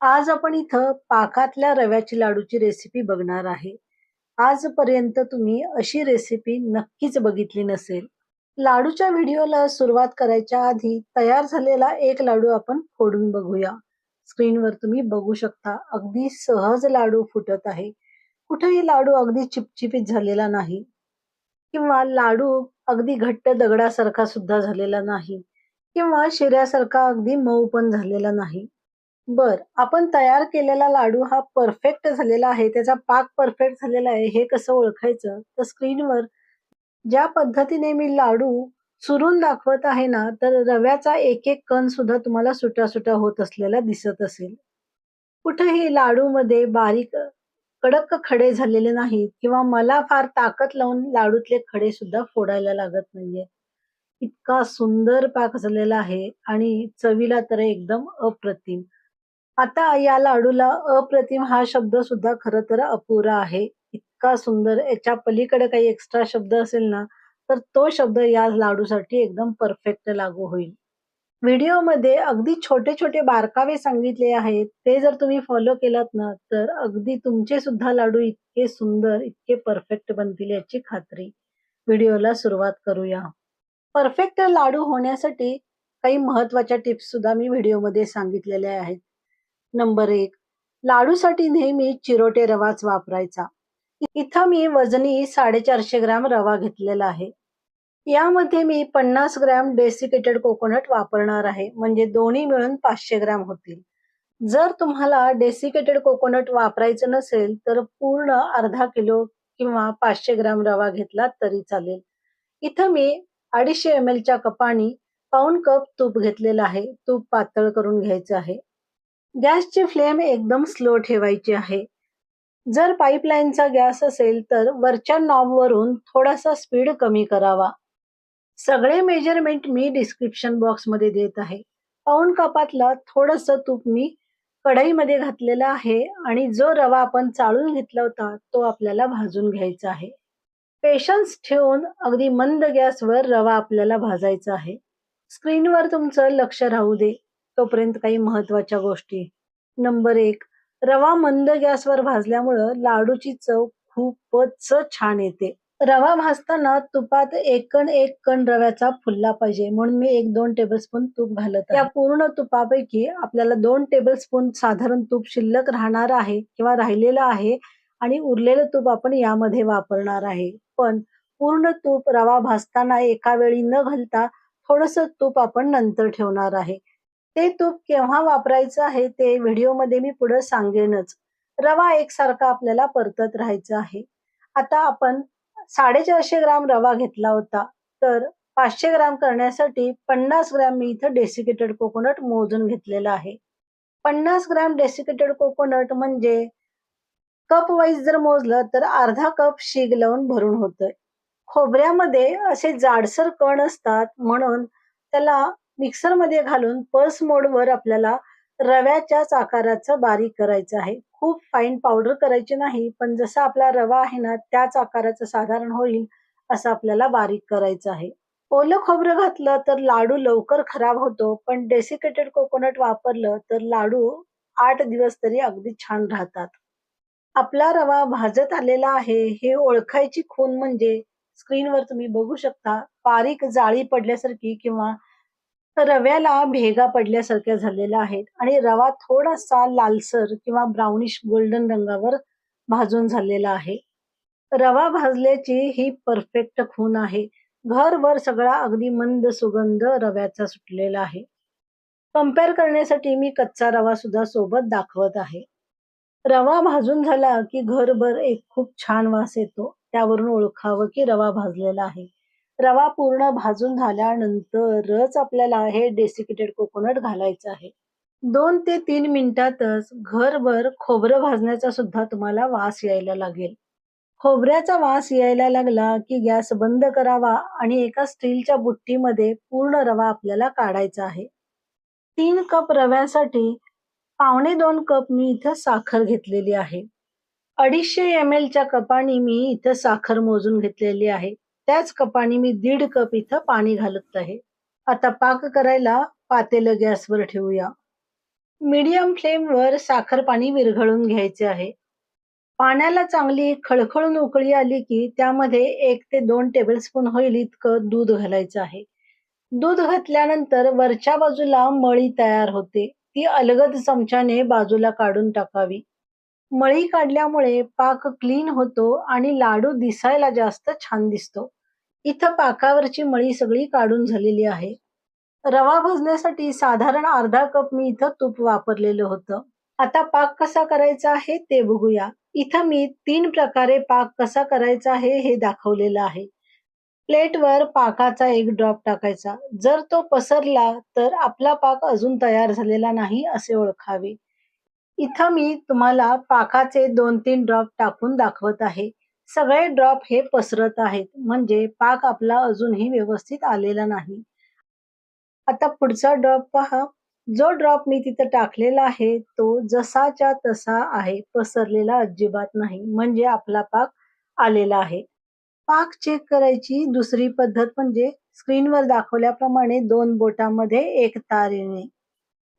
आज आपण इथं पाकातल्या रव्याची लाडूची रेसिपी बघणार आहे. आजपर्यंत तुम्ही अशी रेसिपी नक्कीच बघितली नसेल. लाडूच्या व्हिडिओला सुरुवात करायच्या आधी तयार झालेला एक लाडू आपण फोडून बघूया. स्क्रीनवर तुम्ही बघू शकता अगदी सहज लाडू फुटत आहे. कुठेही लाडू अगदी चिपचिपीत झालेला नाही किंवा लाडू अगदी घट्ट दगडासारखा सुद्धा झालेला नाही किंवा शिऱ्यासारखा अगदी मऊ पण झालेला नाही. बर आपण तयार केलेला लाडू हा परफेक्ट झालेला आहे त्याचा पाक परफेक्ट झालेला आहे हे कसं ओळखायचं? तर स्क्रीनवर ज्या पद्धतीने मी लाडू चुरून दाखवत आहे ना तर रव्याचा एक एक कण सुद्धा तुम्हाला सुटा सुटा होत असलेला दिसत असेल. कुठेही लाडू मध्ये बारीक कडक खडे झालेले नाहीत किंवा मला फार ताकद लावून लाडूतले खडे सुद्धा फोडायला लागत नाहीये. इतका सुंदर पाक झालेला आहे आणि चवीला तर एकदम अप्रतिम. आता या लाडूला अप्रतिम हा शब्द सुद्धा खर तर अपुरा आहे. इतका सुंदर याच्या पलीकडे काही एक्स्ट्रा शब्द असेल ना तर तो शब्द या लाडूसाठी एकदम परफेक्ट लागू होईल. व्हिडिओमध्ये अगदी छोटे छोटे बारकावे सांगितले आहेत. ते जर तुम्ही फॉलो केलात ना तर अगदी तुमचे सुद्धा लाडू इतके सुंदर इतके परफेक्ट बनतील याची खात्री. व्हिडिओला सुरुवात करूया. परफेक्ट लाडू होण्यासाठी काही महत्त्वाच्या टिप्स सुद्धा मी व्हिडिओमध्ये सांगितलेल्या आहेत. नंबर एक. लाडूसाठी नेहमी चिरोटे रवाच वापरायचा. इथं मी वजनी साडेचारशे ग्रॅम रवा घेतलेला आहे. यामध्ये मी पन्नास ग्रॅम डेसिकेटेड कोकोनट वापरणार आहे. म्हणजे दोन्ही मिळून पाचशे ग्रॅम होतील. जर तुम्हाला डेसिकेटेड कोकोनट वापरायचं नसेल तर पूर्ण अर्धा किलो किंवा पाचशे ग्रॅम रवा घेतला तरी चालेल. इथं मी अडीचशे एम एलच्या कपाने पाऊन कप तूप घेतलेलं आहे. तूप पातळ करून घ्यायचं आहे. गॅसची फ्लेम एकदम स्लो ठेवायची आहे. जर पाईपलाईनचा गॅस असेल तर वरच्या नॉबवरून थोडासा स्पीड कमी करावा. सगळे मेजरमेंट मी डिस्क्रिप्शन बॉक्समध्ये देत आहे. पाऊन कपातला थोडस तूप मी कढईमध्ये घातलेला आहे आणि जो रवा आपण चाळून घेतला होता तो आपल्याला भाजून घ्यायचा आहे. पेशन्स ठेवून अगदी मंद गॅसवर रवा आपल्याला भाजायचा आहे. स्क्रीनवर तुमचं लक्ष राहू दे. तोपर्यंत काही महत्त्वाच्या गोष्टी. नंबर एक रवा मंद गॅसवर भाजल्यामुळं लाडूची चव खूपच छान येते. रवा भाजताना तुपात एक कण एक कण रव्याचा फुलला पाहिजे. म्हणून मी एक दोन टेबलस्पून तूप घालत या पूर्ण तुपापैकी आपल्याला दोन टेबलस्पून साधारण तूप शिल्लक राहणार आहे किंवा राहिलेलं आहे आणि उरलेलं तूप आपण यामध्ये वापरणार आहे. पण पूर्ण तूप रवा भाजताना एका वेळी न घालता थोडस तूप आपण नंतर ठेवणार आहे. ते तूप केव्हा वापरायचं आहे ते व्हिडिओमध्ये मी पुढे सांगेनच. रवा एकसारखा आपल्याला परतत राहायचं आहे. आता आपण साडेचारशे ग्राम रवा घेतला होता. तर पाचशे ग्राम करण्यासाठी पन्नास ग्राम मी इथं डेसिकेटेड कोकोनट मोजून घेतलेला आहे. पन्नास ग्राम डेसिकेटेड कोकोनट म्हणजे कप वाईज जर मोजलं तर अर्धा कप शीग लावून भरून होतोय. खोबऱ्यामध्ये असे जाडसर कण असतात म्हणून त्याला मिक्सरमध्ये घालून पल्स मोडवर आपल्याला रव्याच्याच आकाराचं बारीक करायचं आहे. खूप फाईन पावडर करायची नाही पण जसा आपला रवा आहे ना त्याच आकाराचं साधारण होईल असं आपल्याला बारीक करायचं आहे. ओलं खोबरं घातलं तर लाडू लवकर खराब होतो पण डेसिकेटेड कोकोनट वापरलं तर लाडू आठ दिवस तरी अगदी छान राहतात. आपला रवा भाजत आलेला आहे हे ओळखायची खून म्हणजे स्क्रीनवर तुम्ही बघू शकता. बारीक जाळी पडल्यासारखी किंवा रव्याला भेगा पडल्यासारख्या झालेल्या आहेत. आणि रवा थोडासा लालसर किंवा ब्राउनिश गोल्डन रंगावर भाजून झालेला आहे. रवा भाजल्याची ही परफेक्ट खून आहे. घरभर सगळा अगदी मंद सुगंध रव्याचा सुटलेला आहे. कंपेअर करण्यासाठी मी कच्चा रवा सुद्धा सोबत दाखवत आहे. रवा भाजून झाला की घरभर एक खूप छान वास येतो. त्यावरून ओळखावं की रवा भाजलेला आहे. रवा पूर्ण भाजून झाल्यानंतरच आपल्याला हे डेसिकेटेड कोकोनट घालायचं आहे. दोन ते तीन मिनिटातच घरभर खोबरं भाजण्याचा सुद्धा तुम्हाला वास यायला लागेल. खोबऱ्याचा वास यायला लागला की गॅस बंद करावा आणि एका स्टीलच्या बुट्टीमध्ये पूर्ण रवा आपल्याला काढायचा आहे. तीन कप रव्यासाठी पावणे दोन कप मी इथं साखर घेतलेली आहे. अडीचशे एम एलच्या कपाने मी इथं साखर मोजून घेतलेली आहे. त्याच कपाने मी दीड कप इथं पाणी घालत आहे आता पाक करायला पातेलं गॅसवर ठेवूया मीडियम फ्लेमवर साखर पाणी विरघळून घ्यायचे आहे. पाण्याला चांगली खळखळून उकळी आली की त्यामध्ये एक ते दोन टेबलस्पून होईल इतकं दूध घालायचं आहे. दूध घातल्यानंतर वरच्या बाजूला मळी तयार होते. ती अलगद चमच्याने बाजूला काढून टाकावी. मळी काढल्यामुळे पाक क्लीन होतो आणि लाडू दिसायला जास्त छान दिसतो. इथं पाकावरची मळी सगळी काढून झालेली आहे. रवा भाजण्यासाठी साधारण अर्धा कप मी इथं तूप वापरलेलं होतं. आता पाक कसा करायचा आहे ते बघूया. इथं मी तीन प्रकारे पाक कसा करायचा आहे हे दाखवलेलं आहे. प्लेटवर पाकाचा एक ड्रॉप टाकायचा. जर तो पसरला तर आपला पाक अजून तयार झालेला नाही असे ओळखावे. इथं मी तुम्हाला पाकाचे दोन तीन ड्रॉप टाकून दाखवत आहे. सगळे ड्रॉप हे पसरत आहेत म्हणजे पाक आपला अजूनही व्यवस्थित आलेला नाही. आता पुढचा ड्रॉप पहा. जो ड्रॉप मी तिथं टाकलेला आहे तो जसाच्या तसा आहे. पसरलेला अजिबात नाही. म्हणजे आपला पाक आलेला आहे. पाक चेक करायची दुसरी पद्धत म्हणजे स्क्रीनवर दाखवल्याप्रमाणे दोन बोटांमध्ये एक तार येणे.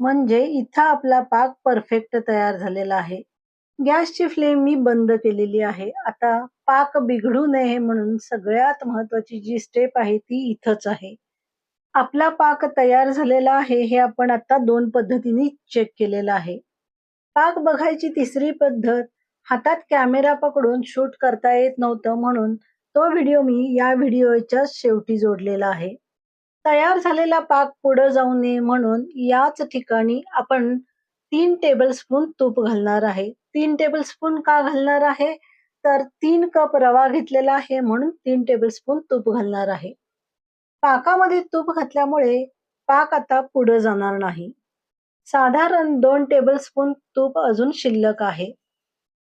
म्हणजे इथं आपला पाक परफेक्ट तयार झालेला आहे. गॅसची फ्लेम मी बंद केलेली आहे. आता पाक बिघडू नये म्हणून सगळ्यात महत्वाची जी स्टेप आहे ती इथंच आहे. आपला पाक तयार झालेला आहे हे आपण आता दोन पद्धतीने चेक केलेलं आहे. पाक बघायची तिसरी पद्धत हातात कॅमेरा पकडून शूट करता येत नव्हतं म्हणून तो व्हिडिओ मी या व्हिडिओच्या शेवटी जोडलेला आहे. तयार झालेला पाक पुढे जाऊ नये म्हणून याच ठिकाणी आपण तीन टेबलस्पून तूप घालणार आहे. तीन टेबलस्पून का घालणार आहे? तर तीन कप रवा घेतलेला आहे म्हणून तीन टेबलस्पून तूप घालणार आहे. पाकामध्ये तूप घातल्यामुळे पाक आता पुढे जाणार नाही. साधारण दोन टेबलस्पून तूप अजून शिल्लक आहे.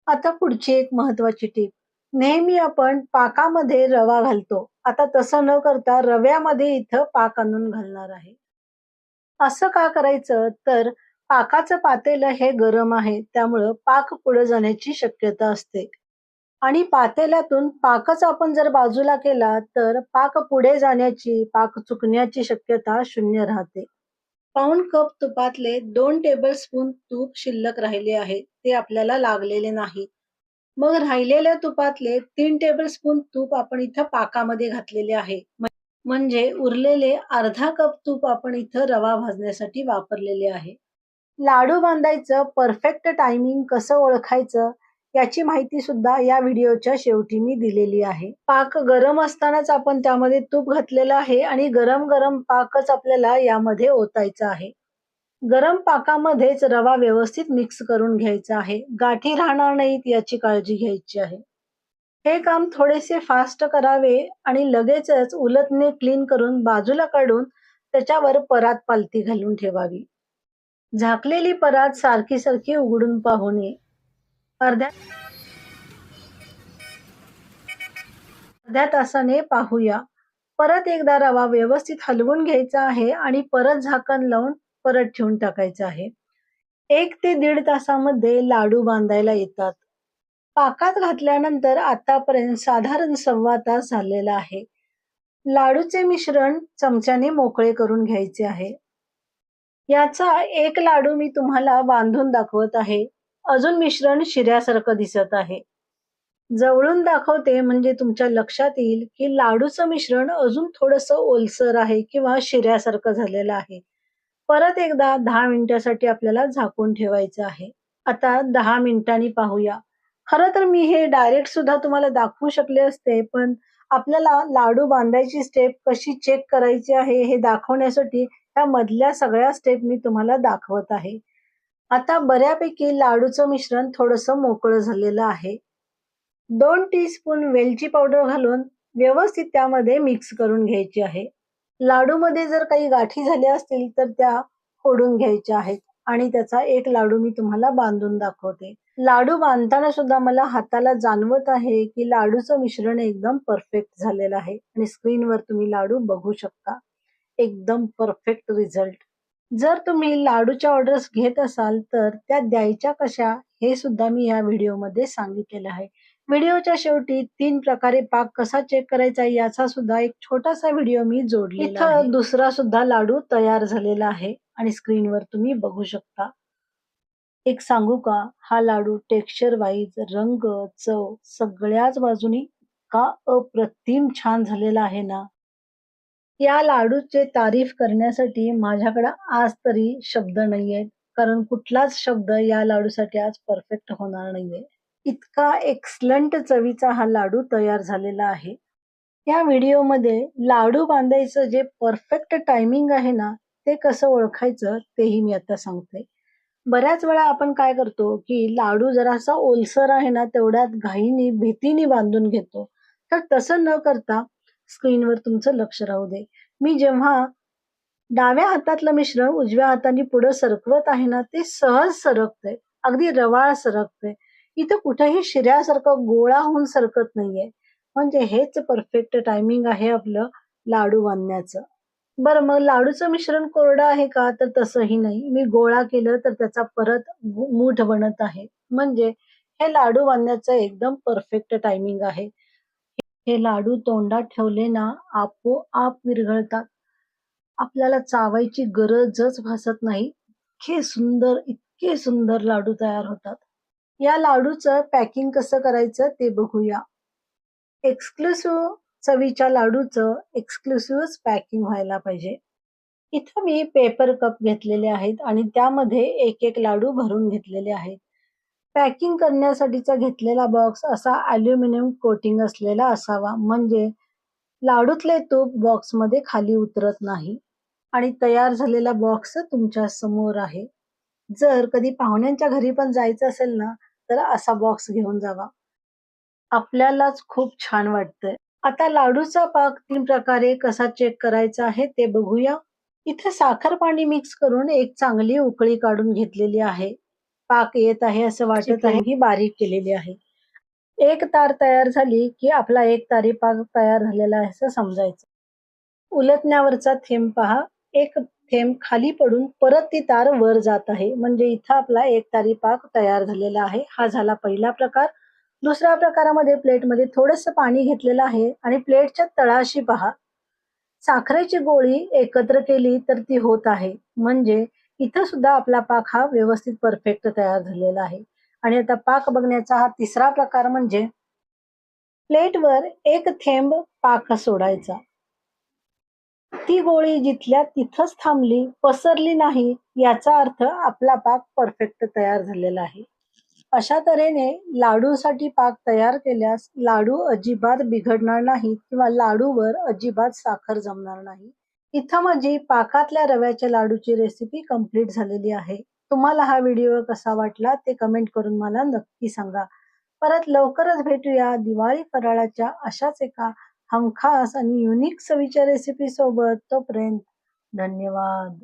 आता पुढची एक महत्वाची टीप. नेहमी आपण पाकामध्ये रवा घालतो. आता तसं न करता रव्यामध्ये इथं पाक आणून घालणार आहे. असं का करायचं तर पाकाचं पातेलं हे गरम आहे त्यामुळं पाक पुढे जाण्याची शक्यता असते. आणि पातेल्यातून पाकच आपण जर बाजूला केला तर पाक पुढे जाण्याची, पाक चुकण्याची शक्यता शून्य राहते. पाऊण कप तुपातले दोन टेबल स्पून तूप शिल्लक राहिले आहे. ते आपल्याला लागलेले नाही. मग राहिलेल्या तुपातले तीन टेबल स्पून तूप आपण इथं पाकामध्ये घातलेले आहे. म्हणजे उरलेले अर्धा कप तूप आपण इथं रवा भाजण्यासाठी वापरलेले आहे. लाडू बांधायचं परफेक्ट टायमिंग कसं ओळखायचं याची माहिती सुद्धा या व्हिडिओच्या शेवटी मी दिलेली आहे. पाक गरम असतानाच आपण त्यामध्ये तूप घातलेलं आहे आणि गरम गरम पाकच आपल्याला यामध्ये ओतायचा आहे. गरम पाकामध्येच रवा व्यवस्थित मिक्स करून घ्यायचा आहे. गाठी राहणार नाहीत याची काळजी घ्यायची आहे. हे काम थोडेसे फास्ट करावे आणि लगेचच उलटने क्लीन करून बाजूला काढून त्याच्यावर परात पालती घालून ठेवावी. झाकलेली परात सारखी सारखी उघडून पाहू नये. अर्ध्या अर्ध्या तासाने पाहूया. परत एकदा रवा व्यवस्थित हलवून घ्यायचा आहे आणि परत झाकण लावून परत ठेवून टाकायचं आहे. एक ते दीड तासामध्ये लाडू बांधायला येतात. पाकात घातल्यानंतर आतापर्यंत साधारण सव्वा तास झालेला आहे. लाडूचे मिश्रण चमच्याने मोकळे करून घ्यायचे आहे. याचा एक लाडू मी तुम्हाला बांधून दाखवत आहे. अजून मिश्रण शिऱ्यासारखं दिसत आहे. जवळून दाखवते म्हणजे तुमच्या लक्षात येईल की लाडूचं मिश्रण अजून थोडंसं ओलसर आहे किंवा शिऱ्यासारखं झालेलं आहे. परत एकदा दहा मिनिटासाठी आपल्याला झाकून ठेवायचं आहे. आता दहा मिनिटांनी पाहूया. खरं तर मी हे डायरेक्ट सुद्धा तुम्हाला दाखवू शकले असते पण आपल्याला लाडू बांधायची स्टेप कशी चेक करायची आहे हे दाखवण्यासाठी त्या मधल्या सगळ्या स्टेप मी तुम्हाला दाखवत आहे. आता बऱ्यापैकी लाडूचं मिश्रण थोडंसं मोकळं झालेलं आहे. दोन टीस्पून वेलची पावडर घालून व्यवस्थित त्यामध्ये मिक्स करून घ्यायची आहे. लाडूमध्ये जर काही गाठी झाल्या असतील तर त्या फोडून घ्यायच्या आहेत आणि त्याचा एक लाडू मी तुम्हाला बांधून दाखवते. लाडू बांधताना सुद्धा मला हाताला जाणवत आहे की लाडूचं मिश्रण एकदम परफेक्ट झालेलं आहे आणि स्क्रीनवर तुम्ही लाडू बघू शकता. एकदम परफेक्ट रिझल्ट. जर तुम्ही लाडूच्या ऑर्डर्स घेत असाल तर त्या द्यायच्या कशा हे सुद्धा मी या व्हिडिओमध्ये सांगितलेलं आहे. व्हिडिओच्या शेवटी तीन प्रकारे पाक कसा चेक करायचा याचा सुद्धा एक छोटासा व्हिडिओ मी जोडलेला आहे. इथं दुसरा सुद्धा लाडू तयार झालेला आहे आणि स्क्रीनवर तुम्ही बघू शकता. एक सांगू का हा लाडू टेक्स्चर वाईज रंग चव सगळ्याच बाजूनी का अप्रतिम छान झालेला आहे ना या लाडूचे तारीफ करण्यासाठी माझ्याकडे आज तरी शब्द नाहीयेत कारण कुठलाच शब्द या लाडूसाठी आज परफेक्ट होणार नाहीये इतका एक्सलंट चवीचा हा लाडू तयार झालेला आहे. या व्हिडिओमध्ये लाडू बांधायचं जे परफेक्ट टायमिंग आहे ना ते कसं ओळखायचं तेही मी आता सांगते. बऱ्याच वेळा आपण काय करतो की लाडू जरासा ओलसर आहे ना तेवढ्यात घाईनी भीतीने बांधून घेतो. तर तसं न करता स्क्रीनवर तुमचं लक्ष राहू दे. मी जेव्हा डाव्या हातातलं मिश्रण उजव्या हाताने पुढे सरकवत आहे ना ते सहज सरकते अगदी रवाळ सरकते इथं कुठेही शिऱ्यासारखं गोळा होऊन सरकत नाहीये. म्हणजे हेच परफेक्ट टायमिंग आहे आपलं लाडू बांधण्याचं बरं मग लाडूचं मिश्रण कोरडं आहे का? तर तसंही नाही. मी गोळा केलं तर त्याचा परत मूठ बनत आहे. म्हणजे हे लाडू बांधण्याचं एकदम परफेक्ट टायमिंग आहे. हे लाडू तोंडात ठेवले ना आपोआप विरघळतात. आपल्याला चावायची गरजच भासत नाही. इतके सुंदर इतके सुंदर लाडू तयार होतात. या लाडूचं पॅकिंग कसं करायचं ते बघूया. एक्सक्लुसिव्ह चवीच्या लाडूचं एक्सक्लुसिव्हच पॅकिंग व्हायला पाहिजे. इथं मी पेपर कप घेतलेले आहेत आणि त्यामध्ये एक एक लाडू भरून घेतलेले आहेत. पॅकिंग करण्यासाठीचा घेतलेला बॉक्स असा अल्युमिनियम कोटिंग असलेला असावा. म्हणजे लाडूतले तूप बॉक्समध्ये खाली उतरत नाही. आणि तयार झालेला बॉक्स तुमच्यासमोर आहे. जर कधी पाहुण्यांच्या घरी पण जायचं असेल ना तर असा बॉक्स घेऊन जावा. आपल्यालाच खूप छान वाटतंय. आता लाडूचा पाक तीन प्रकारे कसा चेक करायचा आहे ते बघूया. इथे साखर पाणी मिक्स करून एक चांगली उकळी काढून घेतलेली आहे. पाक येत आहे असं वाटत आहे ही बारीक केलेली आहे. एक तार तयार झाली की आपला एक तारी पाक तयार झालेला आहे असं समजायचं. उलटण्यावरचा थेंब पहा. एक थेंब खाली पडून परत ती तार वर जात आहे. म्हणजे इथं आपला एक तारी पाक तयार झालेला आहे. हा झाला पहिला प्रकार. दुसऱ्या प्रकारामध्ये प्लेटमध्ये थोडंसं पाणी घेतलेलं आहे आणि प्लेटच्या तळाशी पहा. साखरेची गोळी एकत्र केली तर ती होत आहे. म्हणजे इथं सुद्धा आपला पाक हा व्यवस्थित परफेक्ट तयार झालेला आहे. आणि आता पाक बघण्याचा हा तिसरा प्रकार म्हणजे प्लेटवर एक थेंब पाक सोडायचा. ती गोळी जिथल्या तिथंच थांबली पसरली नाही याचा अर्थ आपला पाक परफेक्ट तयार झालेला आहे. अशा तऱ्हेने लाडूसाठी पाक तयार केल्यास लाडू अजिबात बिघडणार नाही किंवा लाडूवर अजिबात साखर जमणार नाही. इथं माझी पाकातल्या रव्याच्या लाडूची रेसिपी कंप्लीट झालेली आहे. तुम्हाला हा व्हिडिओ कसा वाटला ते कमेंट करून मला नक्की सांगा. परत लवकरच भेटूया दिवाळी फराळाच्या अशाच एका हमखास आणि युनिक चवीच्या रेसिपी सोबत तोपर्यंत धन्यवाद.